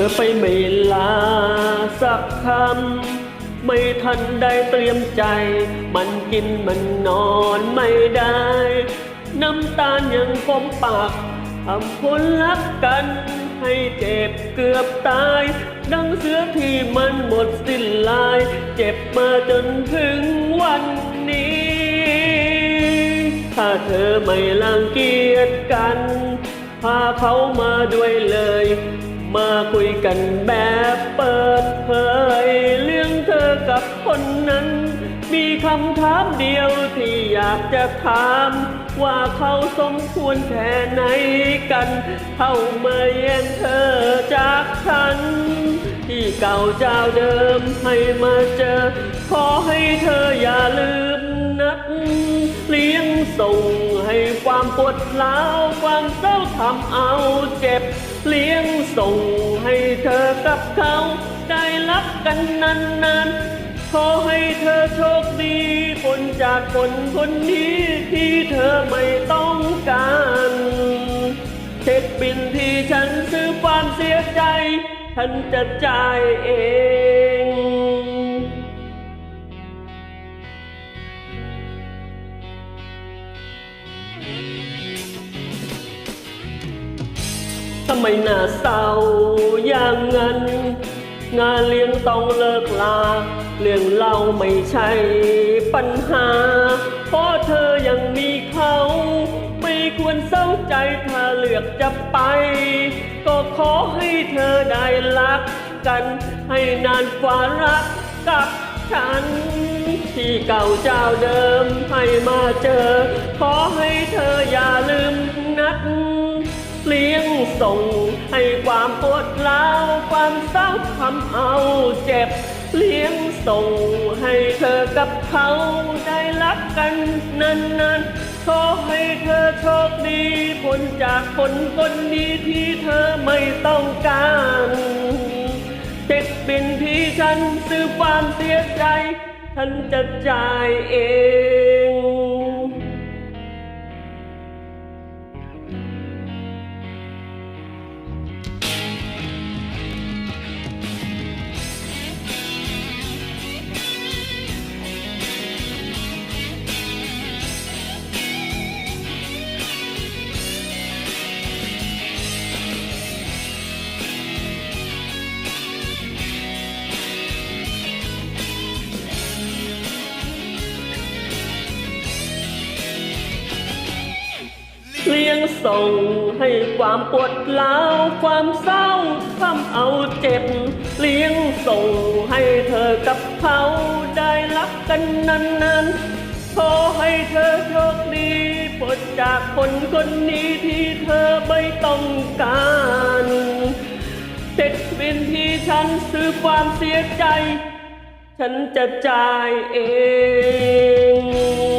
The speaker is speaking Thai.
ธอไปไม่ลาสักคำ ไม่ทันได้เตรียมใจ มันกินมันนอนไม่ได้ น้ำตาลยังคมปากทำคนรักกันให้เจ็บเกือบตาย ดังเสือที่มันหมดสิ้นลาย เจ็บมาจนถึงวันนี้ ถ้าเธอไม่ลังเกียจกัน พาเขามาด้วยเลย มาคุยกันแบบเปิดเผย เรื่องเธอกับคนนั้น มีคำถามเดียวที่อยากจะถาม ว่าเขาสมควรแค่ไหนกัน เข้ามาแย่งเธอจากฉัน ที่เก่าเจ้าเดิมให้มาเจอ ขอให้เธออย่าลืมนัดเลี้ยงส่งให้ความปวดร้าวความเศร้าทำเอาเจ็บ เลี้ยงส่งให้เธอกับเขา ได้รักกันนานๆ ขอให้เธอโชคดีคนจากคนคนนี้ที่เธอไม่ต้องการเช็คบินที่ฉันซื้อความเสียใจ ฉันจะจ่ายเอง ไมหน้าเศร้าอย่างนั้น งานเลี้ยงต้องเลิกลา เรื่องเล่าไม่ใช่ปัญหา เพราะเธอยังมีเขา ไม่ควรเศร้าใจถ้าเลือกจะไป ก็ขอให้เธอได้รักกันให้นานกว่ารักกับฉัน ที่เก่าเจ้าเดิมให้มาเจอ ส่ง ให้ความปวดร้าวความเศร้าทำเอาเจ็บ เลี้ยงส่ง ให้เธอกับเขาได้รักกันนานๆขอให้เธอโชคดีพ้นจากคนคนนี้ที่เธอไม่ต้องการเจ็บเป็นที่ฉันซื้อความเสียใจ ฉันจะจ่ายเอง ยงส่งให้ความปวดร้าวความเศร้าทำเอาเจ็บ เลี้ยงส่งให้เธอกับเขาได้รักกันนานๆ ขอให้เธอโชคดีพ้นจากคนคนนี้ที่เธอไม่ต้องการเจ็ดเป็นที่ฉันซื้อความเสียใจ ฉันจะจ่ายเอง